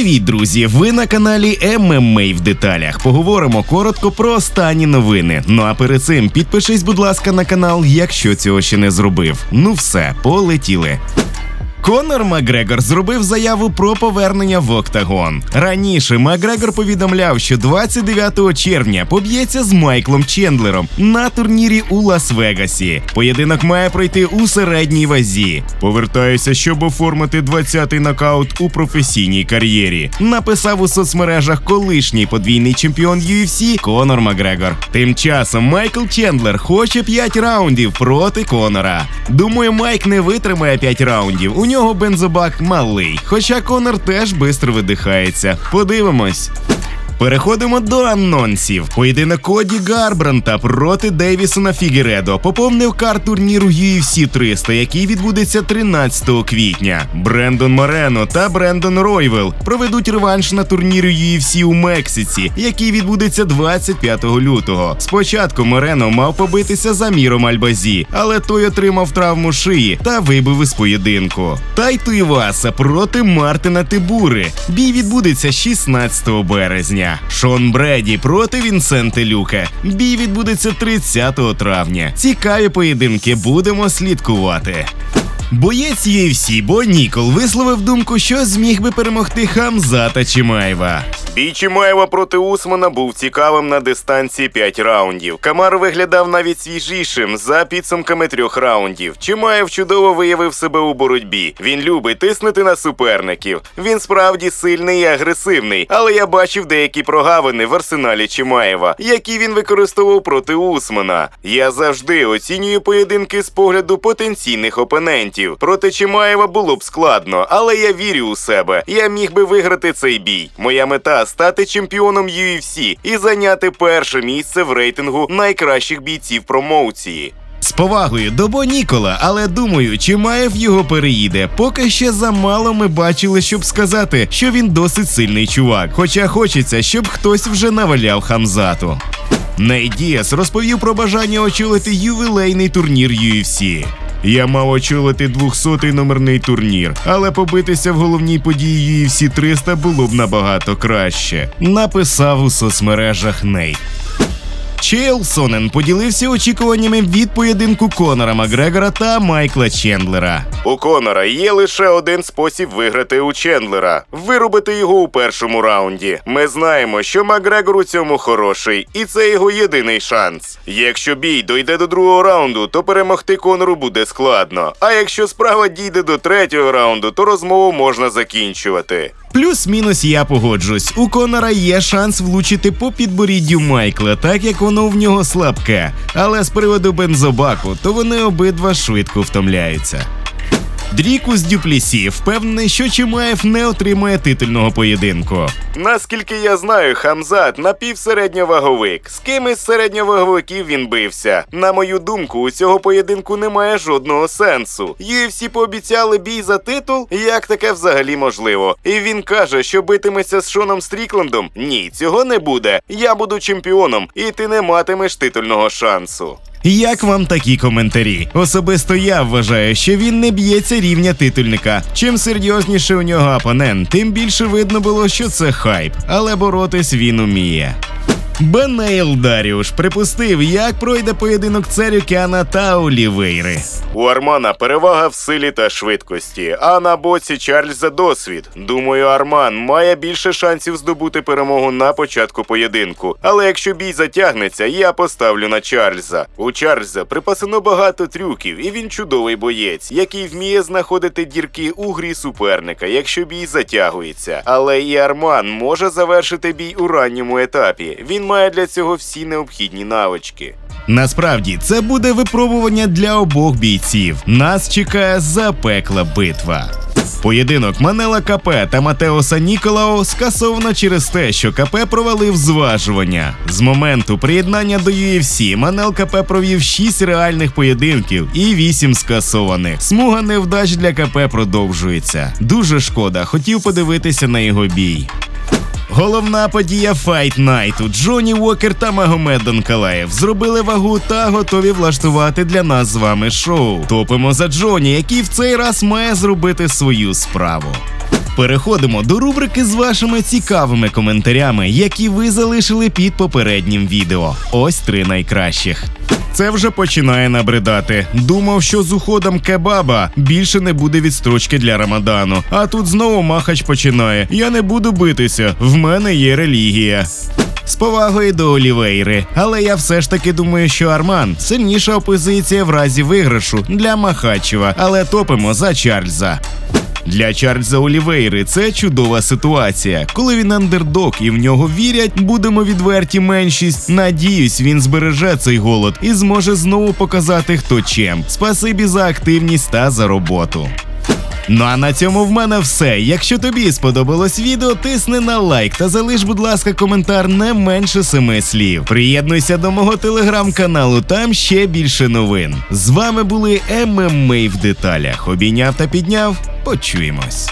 Привіт, друзі! Ви на каналі ММА в деталях. Поговоримо коротко про останні новини. Ну а перед цим підпишись, будь ласка, на канал, якщо цього ще не зробив. Ну все, полетіли. Конор Макгрегор зробив заяву про повернення в Октагон. Раніше Макгрегор повідомляв, що 29 червня поб'ється з Майклом Чендлером на турнірі у Лас-Вегасі. Поєдинок має пройти у середній вазі. Повертаюся, щоб оформити 20-й нокаут у професійній кар'єрі. Написав у соцмережах колишній подвійний чемпіон UFC Конор Макгрегор. Тим часом Майкл Чендлер хоче 5 раундів проти Конора. Думаю, Майк не витримає 5 раундів. У нього бензобак малий. Хоча Конор теж швидко видихається. Подивимось. Переходимо до анонсів. Поєдинок Коді Гарбранта проти Дейвісона Фігередо поповнив карт турніру UFC 300, який відбудеться 13 квітня. Брендон Морено та Брендон Ройвел проведуть реванш на турнірі UFC у Мексиці, який відбудеться 25 лютого. Спочатку Морено мав побитися за міром Альбазі, але той отримав травму шиї та вибив із поєдинку. Тайту Іваса проти Мартина Тибури. Бій відбудеться 16 березня. Шон Бреді проти Вінсенте Люке. Бій відбудеться 30 травня. Цікаві поєдинки будемо слідкувати. Боєць UFC Бо Нікол висловив думку, що зміг би перемогти Хамзата Чимаєва. Бій Чимаєва проти Усмана був цікавим на дистанції 5 раундів. Камар виглядав навіть свіжішим за підсумками трьох раундів. Чимаєв чудово виявив себе у боротьбі. Він любить тиснути на суперників. Він справді сильний і агресивний, але я бачив деякі прогавини в арсеналі Чимаєва, які він використовував проти Усмана. Я завжди оцінюю поєдинки з погляду потенційних опонентів. Проти Чимаєва було б складно, але я вірю у себе. Я міг би виграти цей бій. Моя мета стати чемпіоном UFC і зайняти перше місце в рейтингу найкращих бійців промоуції. З повагою до Бо Нікола, але думаю, Чимаєв його переїде. Поки ще замало ми бачили, щоб сказати, що він досить сильний чувак. Хоча хочеться, щоб хтось вже наваляв Хамзату. Нейт розповів про бажання очолити ювілейний турнір UFC. Я мав очолити 200-й номерний турнір, але побитися в головній події всі 300 було б набагато краще. Написав у соцмережах Нейт. Чейл Сонен поділився очікуваннями від поєдинку Конора Макгрегора та Майкла Чендлера. У Конора є лише один спосіб виграти у Чендлера вирубити його у першому раунді. Ми знаємо, що Макгрегор у цьому хороший, і це його єдиний шанс. Якщо бій дойде до другого раунду, то перемогти Конору буде складно. А якщо справа дійде до третього раунду, то розмову можна закінчувати. Плюс-мінус я погоджусь. У Конора є шанс влучити по підборіддю Майкла, так як воно в нього слабке. Але з приводу бензобаку, то вони обидва швидко втомляються. Дрікус Дюплісі впевнений, що Чимаєв не отримає титульного поєдинку. Наскільки я знаю, Хамзат напівсередньоваговик. З ким із середньоваговиків він бився. На мою думку, у цього поєдинку немає жодного сенсу. UFC пообіцяли бій за титул, як таке взагалі можливо. І він каже, що битиметься з Шоном Стріклендом. Ні, цього не буде. Я буду чемпіоном, і ти не матимеш титульного шансу. Як вам такі коментарі? Особисто я вважаю, що він не б'ється рівня титульника. Чим серйозніше у нього опонент, тим більше видно було, що це хайп, але боротись він уміє. Бенейл Даріуш припустив, як пройде поєдинок Церюкяна та Олівейри. У Армана перевага в силі та швидкості, а на боці Чарльза досвід. Думаю, Арман має більше шансів здобути перемогу на початку поєдинку. Але якщо бій затягнеться, я поставлю на Чарльза. У Чарльза припасено багато трюків, і він чудовий боєць, який вміє знаходити дірки у грі суперника, якщо бій затягується. Але і Арман може завершити бій у ранньому етапі. Він має для цього всі необхідні навички. Насправді це буде випробування для обох бійців. Нас чекає запекла битва. Поєдинок Манела КП та Матеоса Ніколао скасовано через те, що КП провалив зважування. З моменту приєднання до UFC Манел КП провів 6 реальних поєдинків і 8 скасованих. Смуга невдач для КП продовжується. Дуже шкода, хотів подивитися на його бій. Головна подія Fight Night. Джоні Уокер та Магомед Донкалаєв зробили вагу та готові влаштувати для нас з вами шоу. Топимо за Джоні, який в цей раз має зробити свою справу. Переходимо до рубрики з вашими цікавими коментарями, які ви залишили під попереднім відео. Ось три найкращих. Це вже починає набридати. Думав, що з уходом кебаба більше не буде відстрочки для Рамадану. А тут знову махач починає. Я не буду битися. В мене є релігія. З повагою до Олівейри, але я все ж таки думаю, що Арман сильніша опозиція в разі виграшу для Махачева, але топимо за Чарльза. Для Чарльза Олівейри це чудова ситуація. Коли він андердог і в нього вірять, будемо відверті меншість. Надіюсь, він збереже цей голод і зможе знову показати, хто чим. Спасибі за активність та за роботу. Ну а на цьому в мене все. Якщо тобі сподобалось відео, тисни на лайк та залиш, будь ласка, коментар не менше семи слів. Приєднуйся до мого телеграм-каналу, там ще більше новин. З вами були ММА в деталях. Обійняв та підняв. Почуємось.